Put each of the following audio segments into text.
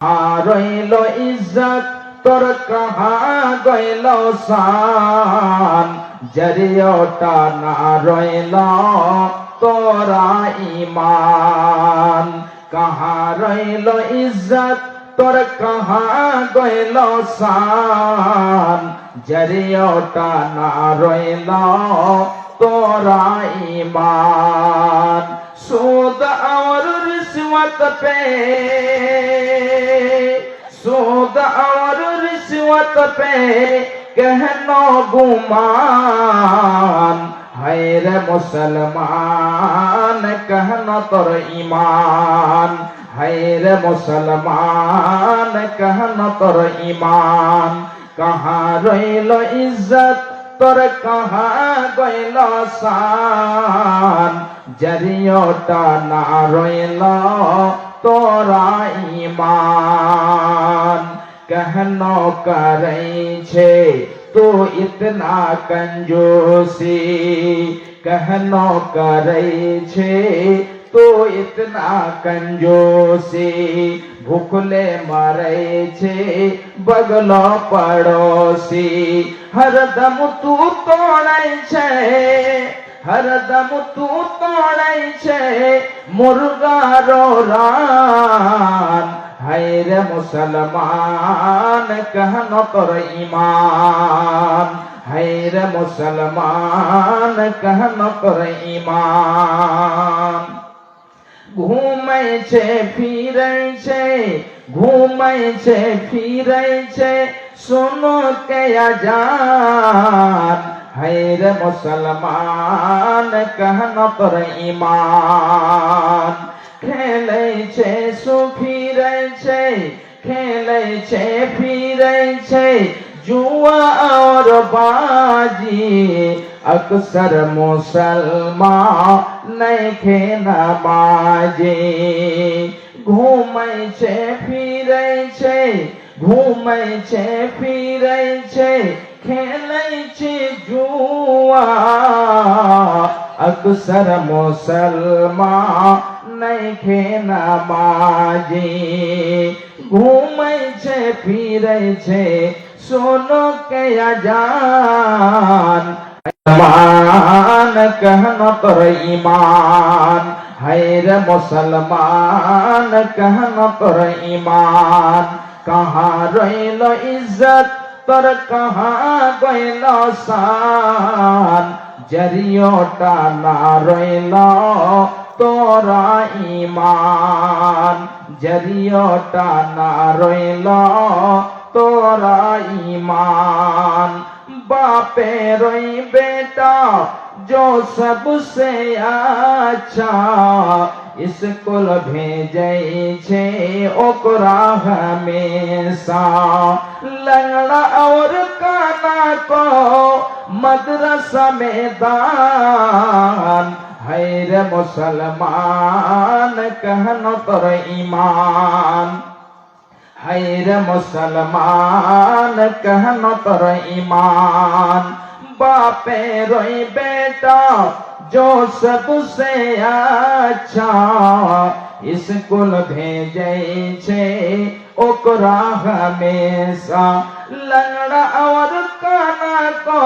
হারইল ইজ্জত, তোর কাহা গইল সান? জরিয়টা না রইল তোরা ইমান। কাহা রইল ইজ্জত, তোর কাহা গইল সান? জরিয়টা না রইল তোরা ইমান। সুদ আর রিসওয়াত পে सूद और रिश्वत पे कहनो गुमान है रे मुसलमान कहनो तोर ईमान है रे मुसलमान कहनो तोर ईमान कहाँ रहिल इज्जत তোর কাহা গইল সান জরিয়টা না রইল তোরা ইমান कहन करे छे तो इतना कंजूसी कहन करे छे तो इतना कंजूसी भूखले मरे छे बगलो पड़ोसी हरदम तू तोड़े छे હરદમ તું તોડે છે મુરગારો হায়রে মুসলমান কেন তোর ইমান হায়রে মুসলমান কেন তোর ইমান ঘুমাইছে ফিরাইছে ঘুমাইছে ফিরাইছে শোনো কে আজান হায়রে মুসলমান কহন তোর ইমান খেলেছে সুফিরেছে খেলেছে ফিরেছে জুয়া আর বাজি। अक्सर मुसलमान नहीं खे नमाजे घूमै छे फिरै छे घूमै छे फिरै छे খেলাইছে জুয়া, আকসর মুসলমান নাইখে নামাজে ঘুমাইছে ফিরাইছে সোনো কেয়া জান মান কহন তোর ইমান হায় রে মুসলমান, কহন তোর ইমান কাহা রইল ইজ্জত ईमान कहाँ रहिल इज्जत तोर कहाँ गइल शान जरियोटा ना रहिल তোরা ইমান জরিয়টা না রইল তোরা ইমান বাপে রই বেটা जो सबसे अच्छा स्कूल भेजे छे ओकरा हमेशा लंगड़ा और काना को मदरसा में दान है रे मुसलमान कहन तोर ईमान है रे मुसलमान कहन तोर ईमान बापे रोई बेटा जो सबसे अच्छा स्कूल भेजे छे ओकरा हमेशा लंगड़ा और काना को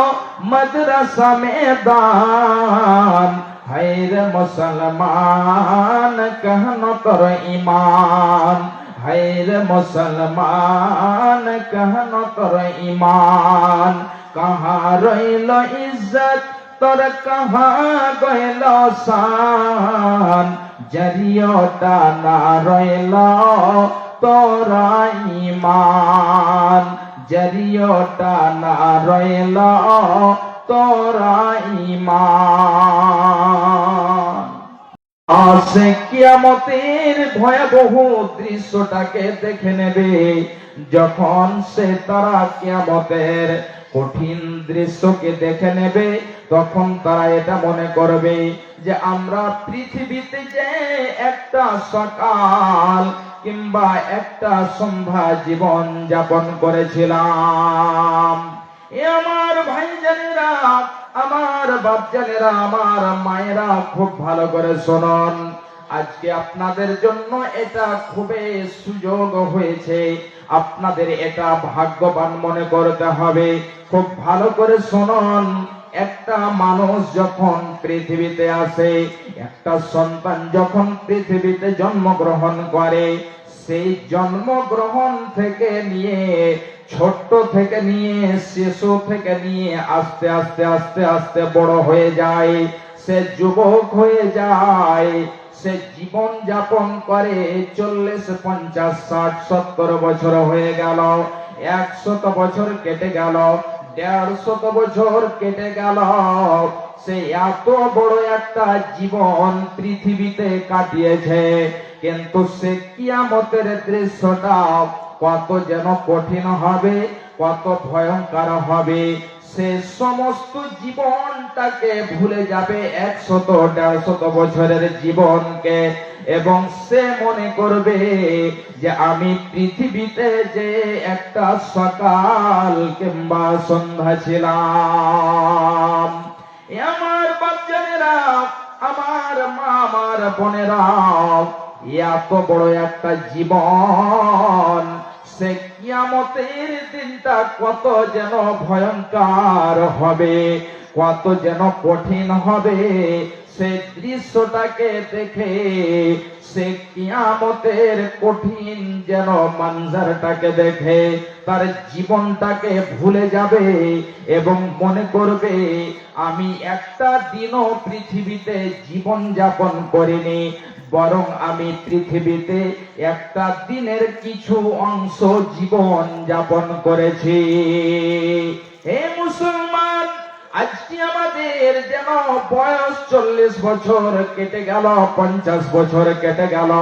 मदरसा में दान है रे मुसलमान कहन तोर ईमान है रे मुसलमान कहन तोर ईमान कहाँ रहिल इज्जत তোর কাহা গইল সান জরিয়টা না রইল তোরা ইমান জরিয়টা না রইল তোরা ইমান। আসে কিয়ামতের ভয়াবহ দৃশ্যটাকে দেখে নেবে, যখন সে তারা কিয়ামতের কঠিন দৃশ্যকে দেখে নেবে তখন তারা এটা মনে করবে যে আমরা পৃথিবীতে যে একটা সকাল কিংবা একটা সন্ধ্যা জীবন যাপন করেছিলাম। আমার ভাইজানেরা, আমার বাপজানেরা, আমার মায়েরা খুব ভালো করে শোনন। আজকে আপনাদের জন্য এটা খুবই সুযোগ হয়েছে। আপনাদের এটা ভাগ্যবান মনে করতে হবে। খুব ভালো করে শুনুন। একটা মানুষ যখন পৃথিবীতে আসে, একটা সন্তান যখন পৃথিবীতে জন্মগ্রহণ করে, সেই জন্মগ্রহণ থেকে নিয়ে, ছোট্ট থেকে নিয়ে, শিশু থেকে নিয়ে আস্তে আস্তে আস্তে আস্তে বড় হয়ে যায়। সে যুবক হয়ে যায়। সে জীবন যাপন করে চল্লিশ, পঞ্চাশ, ষাট, সত্তর বছর হয়ে গেল। একশত বছর কেটে গেল। দেড়শত বছর কেটে গেল। সে এত বড় একটা জীবন পৃথিবীতে কাটিয়েছে। কিন্তু সে কিয়ামতের দৃশ্যটা কত যেন কঠিন হবে, কত ভয়ঙ্কর হবে। সে সমস্ত জীবনটাকে ভুলে যাবে একশত, দেড়শত বছরের জীবনকে। এবং সে মনে করবে যে আমি পৃথিবীতে যে একটা সকাল কিংবা সন্ধ্যা ছিলাম। আমার বাচ্চারা আমার মা, আমার বোনেরা এত বড় একটা জীবন সে কিয়ামতের দিনটা কত যেন ভয়ঙ্কর হবে, কত যেন কঠিন হবে। সে দৃশ্যটাকে দেখে সে কিয়ামতের কঠিন যেন মানজারটাকে দেখে, তার জীবনটাকে ভুলে যাবে এবং মনে করবে, আমি একটা দিনও পৃথিবীতে জীবন যাপন করিনি বরং আমি পৃথিবীতে একটা দিনের কিছু অংশ জীবন যাপন করেছি। হে মুসলমান, আজকে আমাদের যেন বয়স চল্লিশ বছর কেটে গেল, পঞ্চাশ বছর কেটে গেল।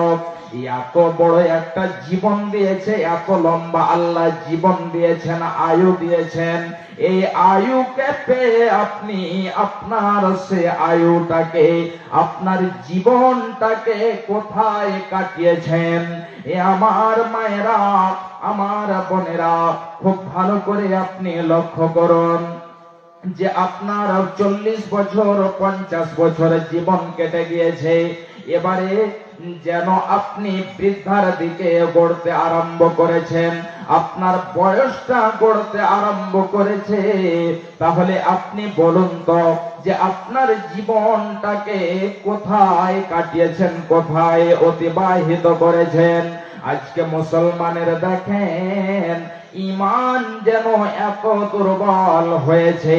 এত বড় একটা জীবন দিয়েছে, এত লম্বা আল্লাহ জীবন দিয়েছেন, আয়ু দিয়েছেন। এই আয়ুকে পেয়ে আপনি, আপনার সে আয়ুটাকে, আপনার জীবনটাকে কোথায় কাটিয়েছেন? এ আমার মায়েরা, আমার বোনেরা, খুব ভালো করে আপনি লক্ষ্য করুন যে আপনার চল্লিশ বছর, পঞ্চাশ বছরের জীবন কেটে গিয়েছে। এবারে যেন আপনি বৃদ্ধার দিকে গড়তে আরম্ভ করেছেন, আপনার বয়সটা গড়তে আরম্ভ করেছে, তাহলে আপনি বলুন তো যে আপনার জীবনটাকে কোথায় কাটিয়েছেন, কোথায় অতিবাহিত করেছেন? আজকে মুসলমানের দেখেন ইমান যেন এত দুর্বল হয়েছে,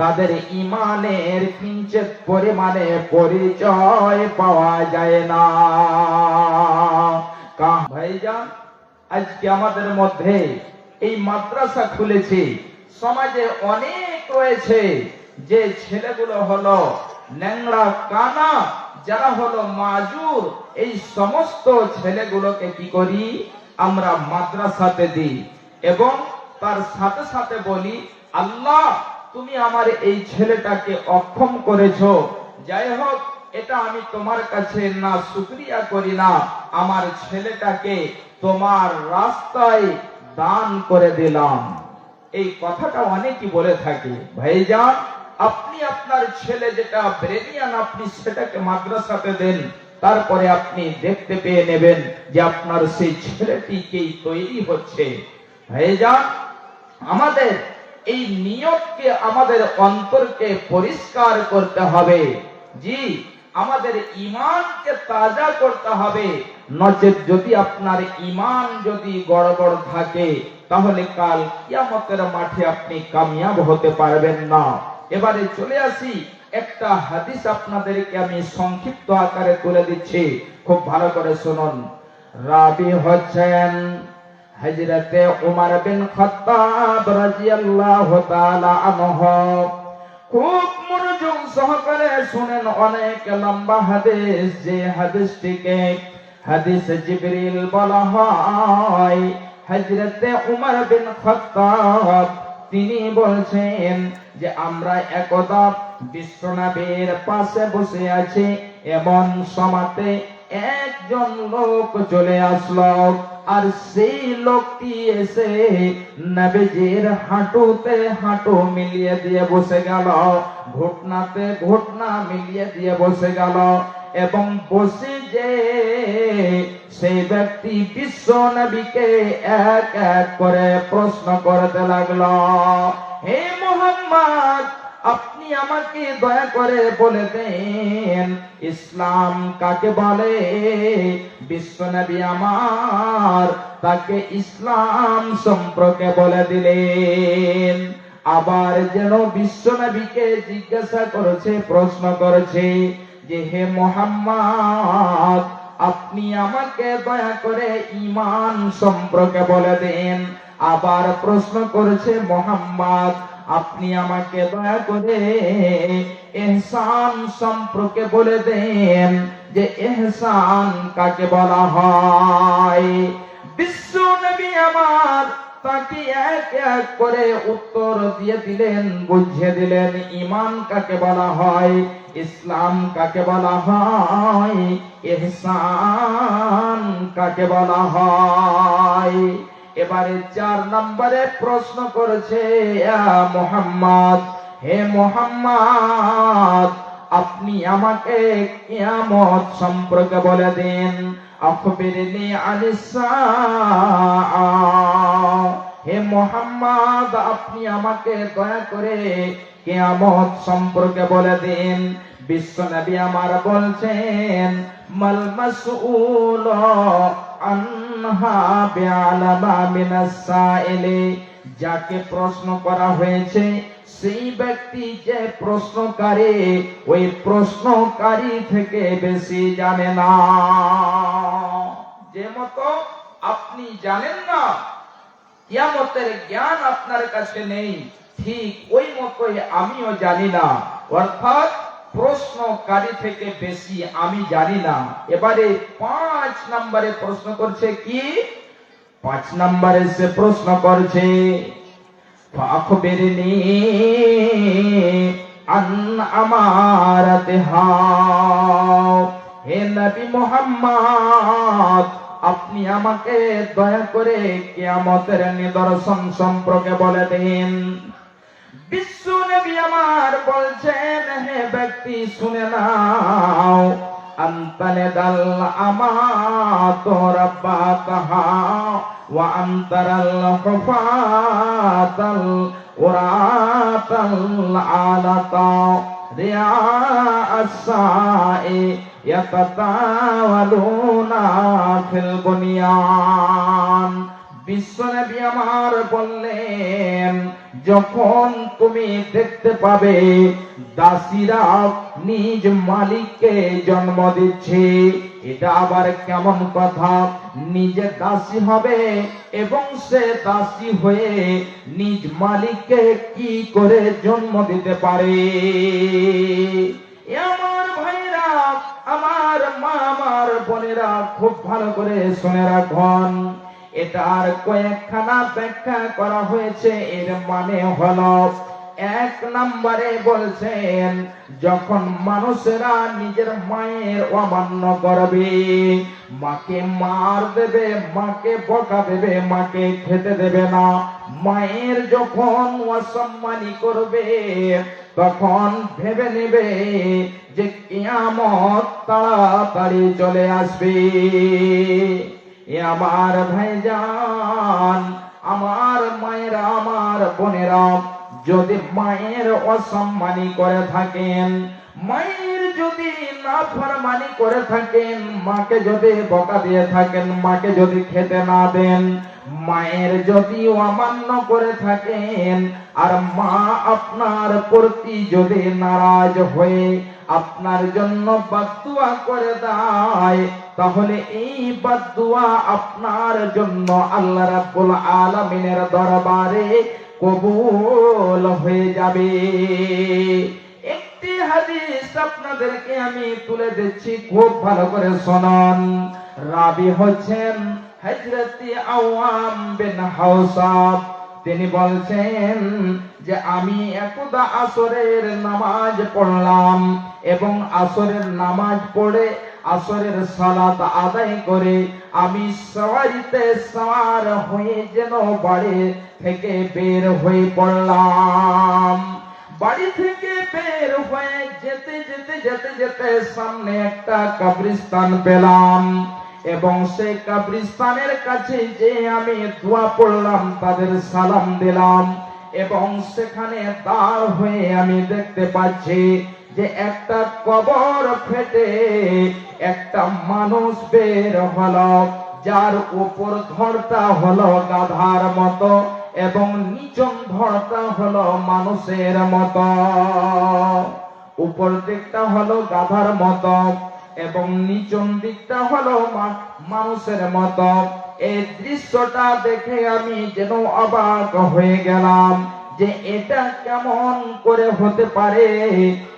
তাদের ইমানের কিঞ্চিত পরিমাণে পরিচয় পাওয়া যায় না। ভাইজান, আজকে আমাদের মধ্যে এই মাদ্রাসা খুলেছে, সমাজে অনেক রয়েছে, যে ছেলেগুলো হলো ন্যাংরা কানা, যারা হলো মাজুর, এই সমস্ত ছেলেগুলোকে কি করি, আমরা মাদ্রাসাতে দিই। এবং তার সাথে সাথে বলি, আল্লাহ, তুমি আমার এই ছেলেটাকে অক্ষম করেছ। যাই হোক এটা আমি তোমার কাছে না শুক্রিয়া করি না, আমার ছেলেটাকে তোমার রাস্তায় দান করে দিলাম। এই কথাটা অনেকই বলে থাকে। ভাইজান, আপনি আপনার ছেলে যেটা ব্রেনিয়ান, আপনি সেটাকে মাদ্রাসাতে দেন। তারপরে আপনি দেখতে পেয়ে নেবেন যে আপনার সেই ছেলেটিকেই তৈরি হচ্ছে। ভাইজান আমাদের এই নিয়তকে আমাদের অন্তরকে পরিষ্কার করতে হবে। জি, আমাদের ইমানকে তাজা করতে হবে। নচেত যদি আপনার ইমান যদি গড়বড় থাকে, তাহলে কাল কিয়ামতের মাঠে আপনি কামিয়াব হতে পারবেন না। এবারে চলে আসি, একটা হাদিস আপনাদেরকে আমি সংক্ষিপ্ত আকারে তুলে দিচ্ছি। খুব ভালো করে শুনুন। রাবি হচ্ছেন হজরতে উমর বিন খত্তাব রাদিয়াল্লাহু তাআলা আনহু খুব মনোযোগ সহকারে শুনেন অনেক লম্বা হাদিস। যে হাদিসটিকে হাদিস জিবরিল বলা হয় হজরতে উমর বিন খত্তাব তিনি বলছেন যে আমরা একদা বিশ্বনবীর পাশে বসে আছি, এমন সমাতে একজন লোক চলে আসলো। আর সেই লোকটি এসে নবীজির হাঁটুতে হাঁটু মিলিয়ে দিয়ে বসে গেল, ঘটনাতে ঘটনা মিলিয়ে দিয়ে বসে গেল এবং বসে যে সেই ব্যক্তি বিশ্ব নবীকে এক এক করে প্রশ্ন করতে লাগল, হে মোহাম্মদ আপনি আমাকে দয়া করে বলে দেন, ইসলাম কাকে বলে? বিশ্বনবী আমার তাকে ইসলাম সম্পর্কে বলে দিলেন। আবার যেন বিশ্বনবীকে জিজ্ঞাসা করেছে, প্রশ্ন করেছে যে, হে মোহাম্মদ, আপনি আমাকে দয়া করে ইমান সম্পর্কে বলে দেন। আবার প্রশ্ন করেছে, মোহাম্মদ আপনি আমাকে দয়া করে এহসান সম্পর্কে বলে দেন যে এহসান কাকে বলা হয়। বিশ্ব নবী আমার তাকে এক এক করে উত্তর দিয়ে দিলেন, বুঝিয়ে দিলেন ইমান কাকে বলা হয়, ইসলাম কাকে বলা হয় এহসান কাকে বলা হয়। এবারে চার নম্বরে প্রশ্ন করেছে মোহাম্মদ, হে মোহাম্মদ, আপনি আমাকে কিয়ামত সম্পর্কে বলে দিন। আখবিরনি আনিসা, হে মোহাম্মদ, আপনি আমাকে দয়া করে কেয়ামত সম্পর্কে বলে দিন। বিশ্ব নবী আমার বলছেন, মাল মাসউল যাকে প্রশ্ন করা হয়েছে, সেই ব্যক্তি যে প্রশ্নকারী, ওই প্রশ্নকারী থেকে বেশি জানে না। যে মতো আপনি জানেন না, কিয়ামতের জ্ঞান আপনার কাছে নেই, ঠিক ওই মতোই আমিও জানি না। অর্থাৎ প্রশ্নকারী থেকে বেশি আমি জানি না। এবারে পাঁচ নম্বরে প্রশ্ন করছে কি? পাঁচ নম্বরে সে প্রশ্ন করছে ফাখবিরনি হে নবী মোহাম্মদ, আপনি আমাকে দয়া করে কিয়ামতের নিদর্শন সম্পর্কে বলে দিন। বিশ্ব নবী আমার বলছেন, হে ব্যক্তি, শুনে নাও। আন্তানে দাল আমাত রাব্বাতাহা ওয়া আন্তারাল হুফাতাল উরাতাল আলাতা। রিয়া আসাই ইয়াতাতাওয়ালুনা ফিল বুনিয়ান। বিশ্বনবী আমার বললেন, যখন তুমি দেখতে পাবে দাসীরা নিজ মালিককে জন্ম দিচ্ছে, এটা আবার কেমন কথা? নিজে দাসী হবে এবং সে দাসী হয়ে নিজ মালিককে কি করে জন্ম দিতে পারে? আমার ভাইরা, আমার মা, আমার বোনেরা খুব ভালো করে শুনে রাখুন। এটার কয়েকখানা ব্যাখ্যা করা হয়েছে, এর মানে হলো এক নম্বরে বলছেন, যখন মানুষেরা নিজের মায়ের অমান্য করবে, মাকে মার দেবে, মাকে বকা দেবে, মাকে খেতে দেবে না, মায়ের যখন অসম্মানী করবে, তখন ভেবে নেবে যে কিয়ামত তাড়াতাড়ি চলে আসবে। আমার ভাইজান, আমার মায়ের, আমার বোনেরা যদি মায়ের অসম্মানী করে থাকেন, মায়ের যদি না ফরমানি করে থাকেন, মাকে যদি বকা দিয়ে থাকেন, মাকে যদি খেতে না দেন, মায়ের যদি অমান্য করে থাকেন, আর মা আপনার প্রতি যদি নারাজ হয়ে আপনার জন্য বাদুয়া করে দেয়। তাহলে এই বাদুয়া আপনার জন্য আল্লাহ রাব্বুল আলামিনের দরবারে কবুল হয়ে যাবে। একটি হাদিস আপনাদেরকে আমি তুলে দিচ্ছি, খুব ভালো করে শোনান। রাবি হচ্ছেন হজরতি আওয়াম বিন হাউসাব তিনি বলছেন যে আমি একদা আসরের নামাজ পড়লাম এবং আসরের নামাজ পড়ে আসরের সালাত আদায় করে আমি সওয়ারিতে সওয়ার হয়ে যেন বাড়ি থেকে বের হয়ে পড়লাম। বাড়ি থেকে বের হয়ে যেতে যেতে যেতে যেতে সামনে একটা কবরিস্তান পেলাম। এবং সেই কবরিস্তানের কাছে যে আমি দোয়া পড়লাম, তাদের সালাম দিলাম। এবং সেখানে দাঁড় হয়ে আমি দেখতে পাচ্ছি যে একটা কবর ফেটে একটা মানুষ বের হলো, যার উপর ধরটা হলো গাধার মতো এবং নিচন ধরটা হলো মানুষের মতো। উপর দিকটা হলো গাধার মতো। এবং নিচন দিকটা হলো মানুষের মতো। এই দৃশ্যটা দেখে আমি যেন অবাক হয়ে গেলাম যে এটা কেমন করে হতে পারে।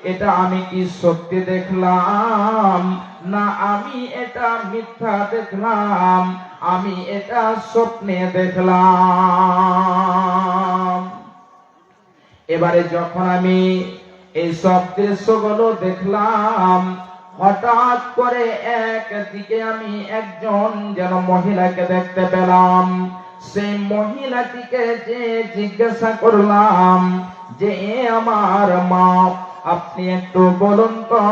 এটা আমি কি সত্যি দেখলাম? না আমি এটা মিথ্যা দেখলাম? আমি এটা স্বপ্নে দেখলাম। এবারে যখন আমি এই সব দৃশ্যগুলো দেখলাম হঠাৎ করে একদিকে আমি একজন যেন মহিলাকে দেখতে পেলাম। সেই মহিলাটিকে যে জিজ্ঞাসা করলাম যে, এ আমার মা, আপনি একটু বলুন তো,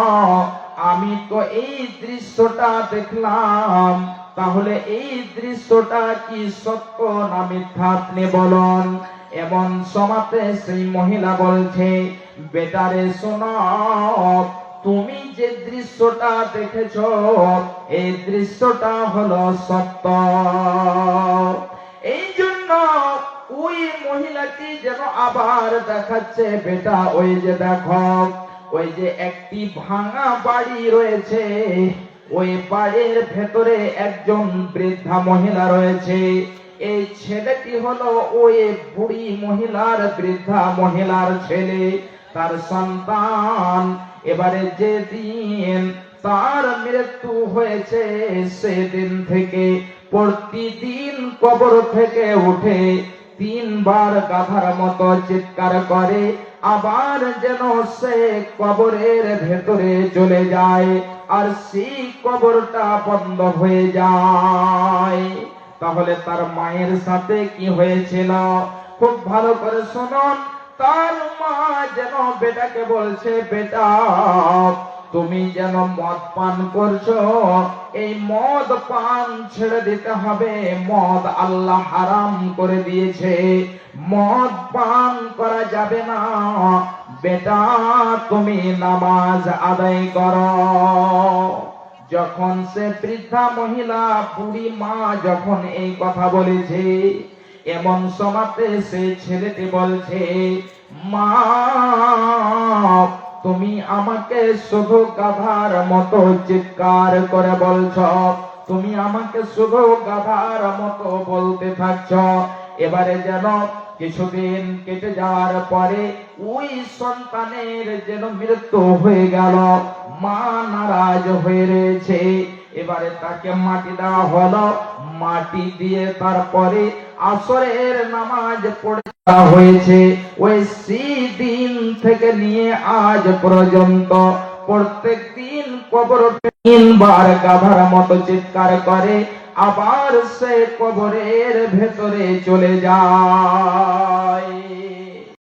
আমি তো এই দৃশ্যটা দেখলাম। তাহলে এই দৃশ্যটা কি সত্য না মিথ্যা আপনি বলুন। এমন সমাতে সেই মহিলা বলছে, বেটারে শোনো তুমি যে দৃশ্যটা দেখেছ, এই দৃশ্যটা হলো সত্য। এই জন্য ওই মহিলাটি যেন আবার দেখাচ্ছে, বেটা, ওই যে দেখো, ওই যে একটি ভাঙা বাড়ি রয়েছে। ওই বাড়ির ভেতরে একজন বৃদ্ধা মহিলা রয়েছে। এই ছেলেটি হলো ওই বুড়ি মহিলার বৃদ্ধা মহিলার ছেলে। তার সন্তান। এবারে যে দিন তার মৃত্যু হয়েছে, সেদিন থেকে প্রতিদিন কবর থেকে উঠে তিনবার গাধার মতো চিৎকার করে, আবার যেন সে কবরের ভেতরে চলে যায় আর সেই কবরটা বন্ধ হয়ে যায়। তাহলে তার মায়ের সাথে কি হয়েছিল? খুব ভালো করে শুনুন। তার মা যেন বেটাকে বলছে, বেটা, তুমি যেন মদ পান করছ, এই মদ পান ছেড়ে দিতে হবে। মদ আল্লাহ হারাম করে দিয়েছে। মদ পান করা যাবে না। বেটা, তুমি নামাজ আদায় করো। যখন সে বৃদ্ধা মহিলা, বুড়ি মা যখন এই কথা বলেছে এমন সমাতে সে ছেলেটি বলছে, মা, তুমি আমাকে শুধু গাধার মতো চিৎকার করে বলছ। তুমি আমাকে শুধু গাধার মতো বলতে থাকছ। এবারে যেন কিছুদিন কেটে যাওয়ার পরে ওই সন্তানের যেন মৃত্যু হয়ে গেল। মা নারাজ হয়ে রয়েছে। এবারে তাকে মাটি দেওয়া হলো। মাটি দিয়ে তারপরে আসরের নামাজ পড়ে হয়েছে। ওই দিন থেকে নিয়ে আজ পর্যন্ত প্রত্যেক দিন কবর তিনবার গাধার মতো চিৎকার করে, আবার সে কবরের ভেতরে চলে যায়।